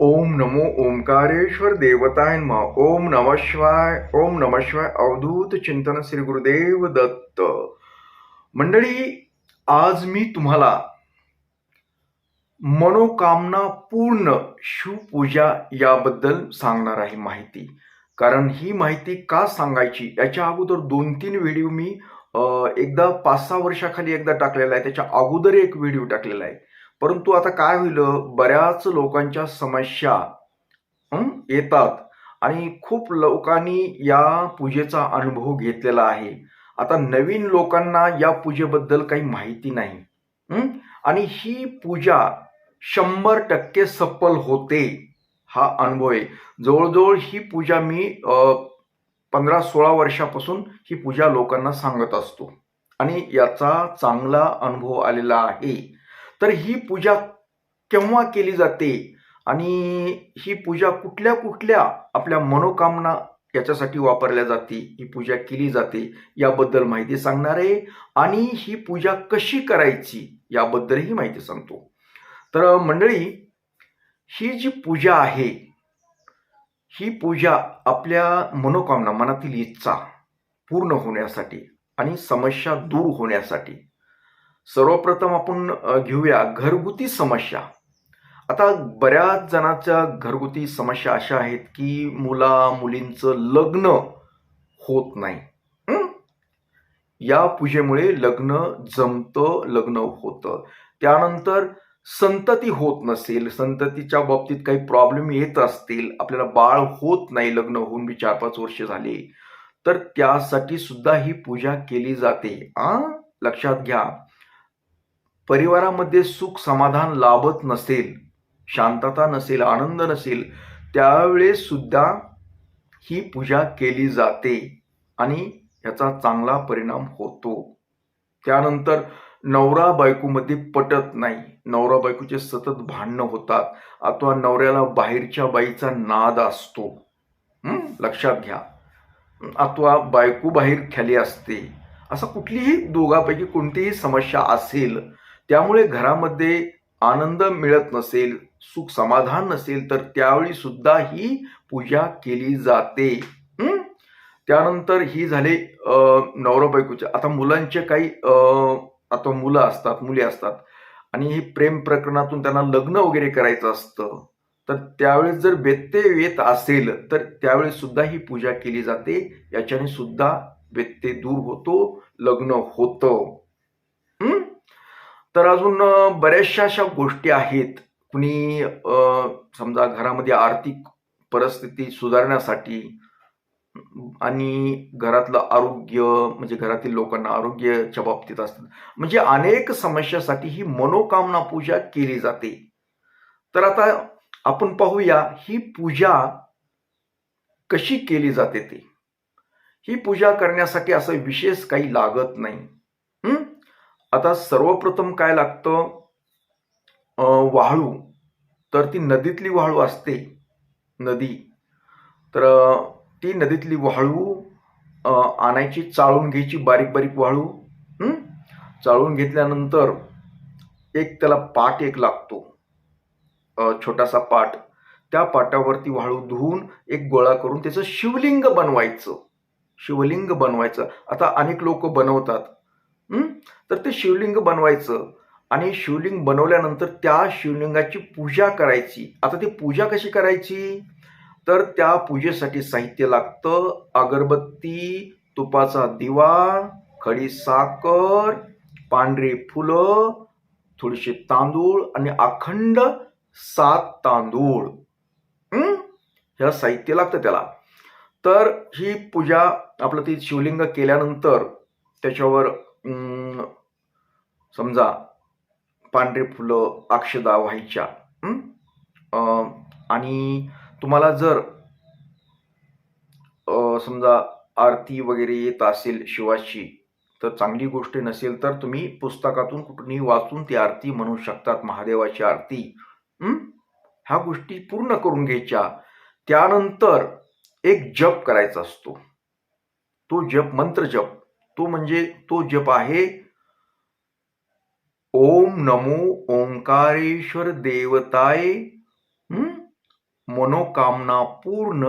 ओम नमो ओंकारेश्वर देवताय नमः। ओम नम शिवाय ओम नम शिवाय अवधूत चिंतन श्री गुरुदेव दत्त। मंडळी आज मी तुम्हाला मनोकामना पूर्ण शिवपूजा याबद्दल सांगणार आहे माहिती. कारण ही माहिती का सांगायची याच्या अगोदर दोन तीन व्हिडिओ मी एकदा पाच सहा वर्षाखाली एकदा टाकलेला आहे त्याच्या अगोदर एक व्हिडिओ टाकलेला आहे. परंतु आता काय होईल? बऱ्याच लोकांच्या समस्या येतात. आणि खूप लोकांनी या पूजेचा अनुभव घेतलेला आहे. आता नवीन लोकांना या पूजेबद्दल काही माहिती नाही. आणि ही पूजा शंभर टक्के सफल होते हा अनुभव आहे. जवळजवळ ही पूजा मी पंधरा सोळा वर्षापासून ही पूजा लोकांना सांगत असतो. आणि याचा चांगला अनुभव आलेला आहे. तर ही पूजा केव्हा केली जाते? आणि ही पूजा कुठल्या कुठल्या आपल्या मनोकामना याच्यासाठी वापरल्या जाते? ही पूजा केली जाते याबद्दल माहिती सांगणार आहे. आणि ही पूजा कशी करायची याबद्दलही माहिती सांगतो. तर मंडळी ही जी पूजा आहे ही पूजा आपल्या मनोकामना मनातील इच्छा पूर्ण होण्यासाठी आणि समस्या दूर होण्यासाठी सर्वप्रथम आपण घेऊया घरगुती समस्या. आता बऱ्याच जणांच्या घरगुती समस्या अशा आहेत की मुला मुलींचं लग्न होत नाही. या पूजेमुळे लग्न जमतं लग्न होतं. त्यानंतर संतती होत नसेल संततीच्या बाबतीत काही प्रॉब्लेम येत असतील आपल्याला बाळ होत नाही लग्न होऊन मी चार पाच वर्ष झाले तर त्यासाठी सुद्धा ही पूजा केली जाते. आ? लक्षात घ्या. परिवारामध्ये सुख समाधान लाभत नसेल शांतता नसेल आनंद नसेल त्यावेळेस सुद्धा ही पूजा केली जाते आणि याचा चांगला परिणाम होतो. त्यानंतर नवरा बायकोमध्ये पटत नाही. नवरा बायकोचे सतत भांडणं होतात अथवा नवऱ्याला बाहेरच्या बाईचा नाद असतो. लक्षात घ्या. अथवा बायको बाहेर खाली असते. असं कुठलीही दोघापैकी कोणतीही समस्या असेल त्यामुळे घरामध्ये आनंद मिळत नसेल सुख समाधान नसेल तर त्यावेळी सुद्धा ही पूजा केली जाते. त्यानंतर ही झाले नवरा बायकोचे. आता मुलांचे काही आता मुलं असतात मुली असतात. आणि हे प्रेम प्रकरणातून त्यांना लग्न वगैरे करायचं असतं. तर त्यावेळेस जर व्यत्यय येत असेल तर त्यावेळेस सुद्धा ही पूजा केली जाते. याच्याने सुद्धा व्यत्यय दूर होतो लग्न होतं. तर अजून बऱ्याचशा अशा गोष्टी आहेत. कुणी समजा घरामध्ये आर्थिक परिस्थिती सुधारण्यासाठी आणि घरातलं आरोग्य म्हणजे घरातील लोकांना आरोग्याच्या बाबतीत असतात म्हणजे अनेक समस्यासाठी ही मनोकामना पूजा केली जाते. तर आता आपण पाहूया ही पूजा कशी केली जाते ते? ही पूजा करण्यासाठी असं विशेष काही लागत नाही. आता सर्वप्रथम काय लागतं? वाळू. तर ती नदीतली वाळू असते. नदी. तर ती नदीतली वाळू आणायची चाळून घ्यायची बारीक बारीक वाळू चाळून घेतल्यानंतर एक त्याला पाट एक लागतो. छोटासा पाट. त्या पाटावरती वाळू धुवून एक गोळा करून त्याचं शिवलिंग बनवायचं. शिवलिंग बनवायचं. आता अनेक लोक बनवतात. तर ते शिवलिंग बनवायचं आणि शिवलिंग बनवल्यानंतर त्या शिवलिंगाची पूजा करायची. आता ती पूजा कशी करायची? तर त्या पूजेसाठी साहित्य लागतं. अगरबत्ती तुपाचा दिवा खडी साखर पांढरी फुलं थोडीशी तांदूळ आणि अखंड सात तांदूळ. ह्या साहित्य लागतं त्याला. तर ही पूजा आपलं ती शिवलिंग केल्यानंतर त्याच्यावर समजा पांढरे फुलं अक्षदा व्हायच्या अं, आणि तुम्हाला जर अं, समजा आरती वगैरे येत असेल शिवाची तर चांगली गोष्ट नसेल तर तुम्ही पुस्तकातून कुठूनही वाचून ती आरती म्हणू शकतात महादेवाची आरती ह्या गोष्टी पूर्ण करून घ्यायच्या. त्यानंतर एक जप करायचा असतो. तो जप मंत्र जप. तो म्हणजे तो जप आहे. ओम नमो ओंकारेश्वर देवताय. मनोकामना पूर्ण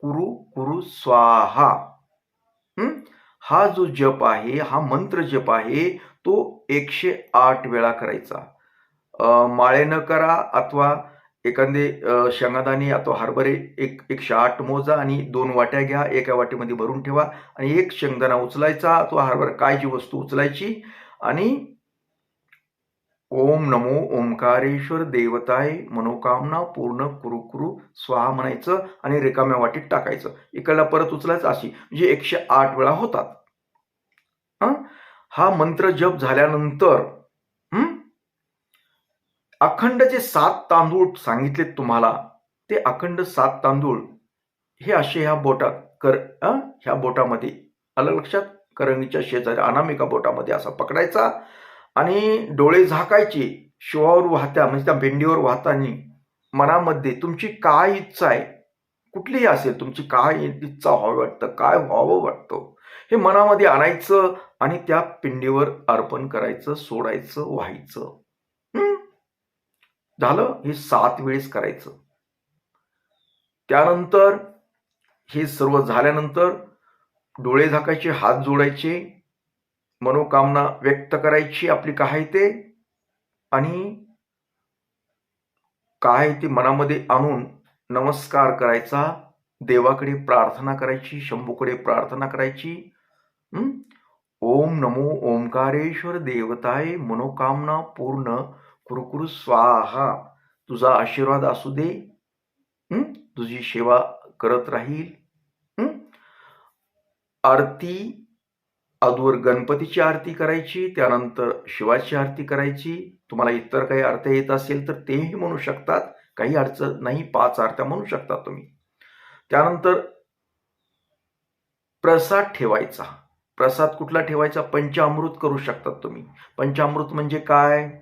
कुरु कुरु स्वाहा. हा? जो जप आहे हा मंत्र जप आहे तो एकशे आठ वेळा करायचा. अं, माळेनं करा अथवा एखादे शेंगादाणे अथवा हरभरे एक एकशे आठ मोजा आणि दोन वाट्या घ्या एका वाटीमध्ये भरून ठेवा आणि एक शेंगदाणा उचलायचा अथवा हरभरा काय जी वस्तू उचलायची आणि ओम नमो ओंकारेश्वर देवताय मनोकामना पूर्ण कुरु कुरु स्वाहा म्हणायचं आणि रिकाम्या वाटीत टाकायचं. इकडला परत उचलायचं अशी म्हणजे एकशे आठ वेळा होतात. हा मंत्र जप झाल्यानंतर अखंड जे सात तांदूळ सांगितले तुम्हाला ते अखंड सात तांदूळ हे असे ह्या बोटात कर ह्या बोटामध्ये आलं लक्षात? करंगीच्या शेजारी अनामिका बोटामध्ये असा पकडायचा आणि डोळे झाकायचे शिवावर वाहत्या म्हणजे त्या भेंडीवर वाहताना मनामध्ये तुमची काय इच्छा आहे? कुठलीही असेल तुमची काय इच्छा व्हावी वाटतं काय व्हावं वाटतं? हे मनामध्ये आणायचं आणि त्या पिंडीवर अर्पण करायचं सोडायचं व्हायचं. झालं हे सात वेळेस करायचं. त्यानंतर हे सर्व झाल्यानंतर डोळे झाकायचे हात जोडायचे मनोकामना व्यक्त करायची आपली काय आहे ते आणि काय आहे ते मनामध्ये आणून नमस्कार करायचा देवाकडे प्रार्थना करायची शंभूकडे प्रार्थना करायची ओम नमो ओंकारेश्वर देवताय मनोकामना पूर्ण कुरकुरु स्वाहा. तुझा आशीर्वाद असू दे. तुझी सेवा करत राहील. आरती अगोदर गणपतीची आरती करायची त्यानंतर शिवाची आरती करायची. तुम्हाला इतर काही आरत्या येत असेल तर तेही म्हणू शकतात. काही अडचण नाही पाच आरत्या म्हणू शकता तुम्ही. त्यानंतर प्रसाद ठेवायचा. प्रसाद कुठला ठेवायचा? पंचामृत करू शकतात तुम्ही. पंचामृत म्हणजे काय?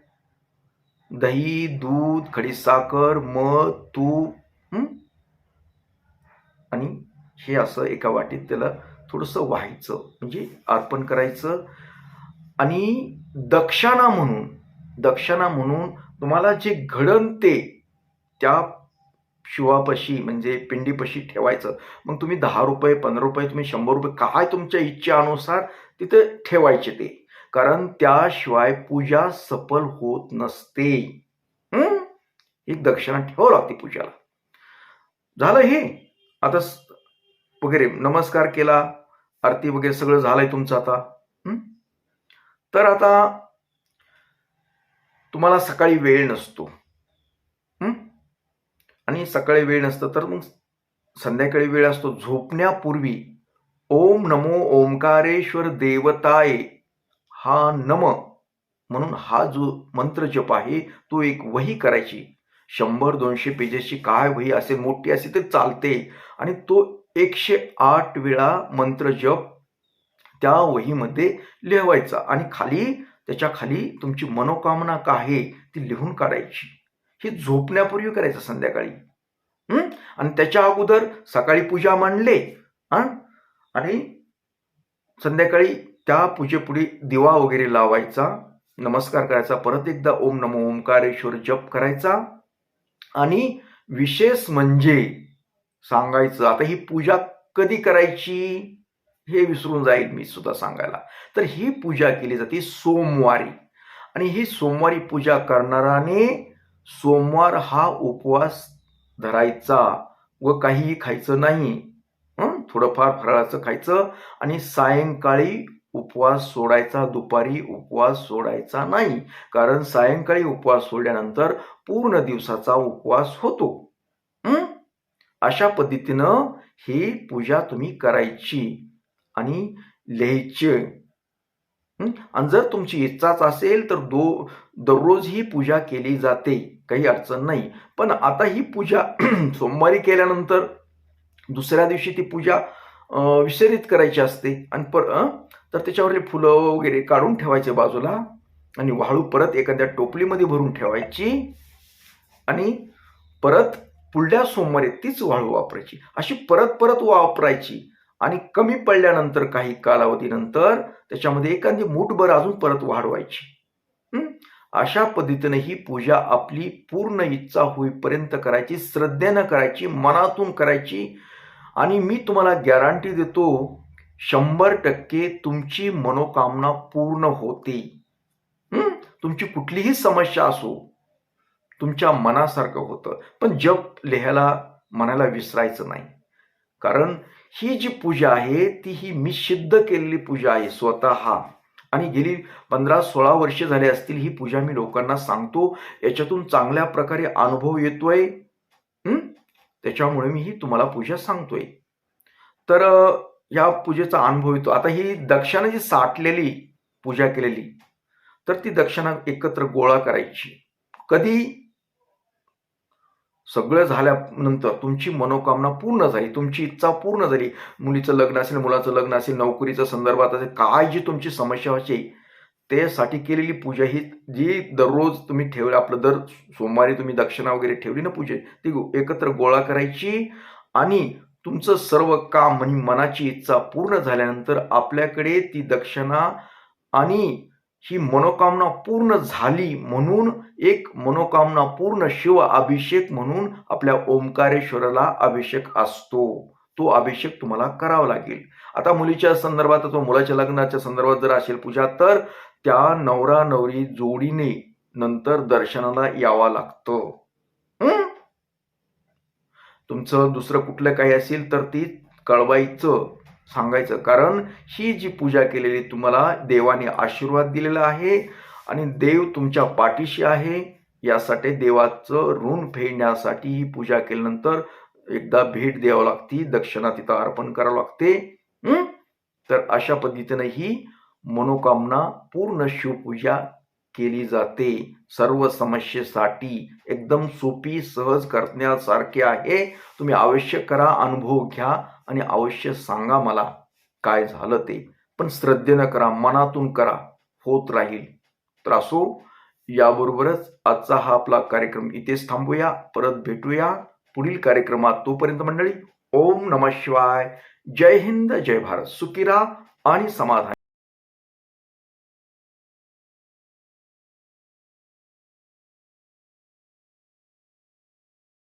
दही दूध खडीसाखर मध तूप आणि हे असं एका वाटीत त्याला थोडंसं व्हायचं म्हणजे अर्पण करायचं. आणि दक्षिणा म्हणून दक्षिणा म्हणून तुम्हाला जे घडण ते त्या शिवापाशी म्हणजे पिंडीपाशी ठेवायचं. मग तुम्ही दहा रुपये पंधरा रुपये तुम्ही शंभर रुपये काय तुमच्या इच्छेनुसार तिथे ठेवायचे ते. कारण त्याशिवाय पूजा सफल होत नसते. ही? एक दक्षिणा ठेवावं लागते पूजाला. झालं हे? आता वगैरे नमस्कार केला आरती वगैरे सगळं झालंय तुमचं आता. तर आता तुम्हाला सकाळी वेळ नसतो. आणि सकाळी वेळ नसतं तर मग संध्याकाळी वेळ असतो. झोपण्यापूर्वी ओम नमो ओंकारेश्वर देवताय. हा नम म्हणून हा जो मंत्र जप आहे तो एक वही करायची. शंभर दोनशे पेजेसची काय वही असेल मोठी असेल तर चालते. आणि तो एकशे आठ वेळा मंत्र जप त्या वहीमध्ये लिहवायचा. आणि खाली त्याच्याखाली तुमची मनोकामना काय आहे ती लिहून काढायची. हे झोपण्यापूर्वी करायचं संध्याकाळी. आणि त्याच्या अगोदर सकाळी पूजा मांडले. आणि संध्याकाळी त्या पूजेपुढे दिवा वगैरे लावायचा नमस्कार करायचा परत एकदा ओम नमो ओंकारेश्वर जप करायचा. आणि विशेष म्हणजे सांगायचं आता ही पूजा कधी करायची हे विसरून जाईल मी सुद्धा सांगायला. तर ही पूजा केली जाते सोमवारी. आणि ही सोमवारी पूजा करणाराने सोमवार हा उपवास धरायचा व काहीही खायचं नाही. थोडंफार फराळाचं खायचं आणि सायंकाळी उपवास सोडायचा दुपारी उपवास सोडायचा नाही. कारण सायंकाळी उपवास सोडल्यानंतर पूर्ण दिवसाचा उपवास होतो. अशा पद्धतीनं ही पूजा तुम्ही करायची आणि लिहायची. आणि जर तुमची इच्छाच असेल तर दो दररोज ही पूजा केली जाते. काही अडचण नाही. पण आता ही पूजा सोमवारी केल्यानंतर दुसऱ्या दिवशी ती पूजा विसरित करायची असते. आणि पर तर त्याच्यावरले फुलं वगैरे काढून ठेवायचे बाजूला आणि वाळू परत एखाद्या टोपलीमध्ये भरून ठेवायची आणि परत पुढल्या सोमवारी तीच वाळू वापरायची. अशी परत परत वापरायची आणि कमी पडल्यानंतर काही कालावधीनंतर त्याच्यामध्ये एखादी मूठभर अजून परत वाढवायची. अशा पद्धतीने ही पूजा आपली पूर्ण इच्छा होईपर्यंत करायची श्रद्धेनं करायची मनातून करायची. आणि मी तुम्हाला गॅरंटी देतो शंभर टक्के तुमची मनोकामना पूर्ण होते. तुमची कुठलीही समस्या असो तुमच्या मनासारखं होतं. पण जप लिहायला मनाला विसरायचं नाही. कारण ही जी पूजा आहे ती ही मी सिद्ध केलेली पूजा आहे स्वतः. आणि गेली पंधरा सोळा वर्ष झाली असतील ही पूजा मी लोकांना सांगतो. याच्यातून चांगल्या प्रकारे अनुभव येतोय. त्याच्यामुळे मी ही तुम्हाला पूजा सांगतोय. तर ह्या या पूजेचा अनुभव येतो. आता ही दक्षिणा जी साठलेली पूजा केलेली तर ती दक्षिणा एकत्र गोळा करायची. कधी? सगळं झाल्यानंतर तुमची मनोकामना पूर्ण झाली तुमची इच्छा पूर्ण झाली. मुलीचं लग्न असेल मुलाचं लग्न असेल नोकरीच्या संदर्भात असेल काय जी तुमची समस्या असेल त्यासाठी केलेली पूजा ही जी दररोज तुम्ही ठेवली आपलं दर सोमवारी तुम्ही दक्षिणा वगैरे ठेवली ना पूजे ती एकत्र गोळा करायची आणि तुमचं सर्व काम म्हणजे मनाची इच्छा पूर्ण झाल्यानंतर आपल्याकडे ती दक्षिणा आणि ही मनोकामना पूर्ण झाली म्हणून एक मनोकामना पूर्ण शिव अभिषेक म्हणून आपल्या ओंकारेश्वराला अभिषेक असतो. तो अभिषेक तुम्हाला करावा लागेल. आता मुलीच्या संदर्भात अथवा मुलाच्या लग्नाच्या संदर्भात जर असेल पूजा तर त्या नवरा नवरी जोडीने नंतर दर्शनाला यावा लागतं. तुमचं दुसरं कुठलं काही असेल तर ती कळवायचं सांगायचं. कारण ही जी पूजा केलेली तुम्हाला देवाने आशीर्वाद दिलेला आहे आणि देव तुमच्या पाठीशी आहे यासाठी देवाचं ऋण फेडण्यासाठी ही पूजा केल्यानंतर एकदा भेट द्यावं लागते दक्षिणा तिथं अर्पण करावं लागते. तर अशा पद्धतीने ही मनोकामना पूर्ण शिवपूजा केली जाते. सर्व समस्येसाठी एकदम सोपी सहज करण्यासारखे आहे. तुम्ही अवश्य करा अनुभव घ्या आणि अवश्य सांगा मला काय झालं ते. पण श्रद्धेनं करा मनातून करा होत राहील. तर असो याबरोबरच आजचा हा आपला कार्यक्रम इथेच थांबूया. परत भेटूया पुढील कार्यक्रमात. तोपर्यंत मंडळी ओम नम शिवाय. जय हिंद जय भारत. सुकिरा आणि समाधान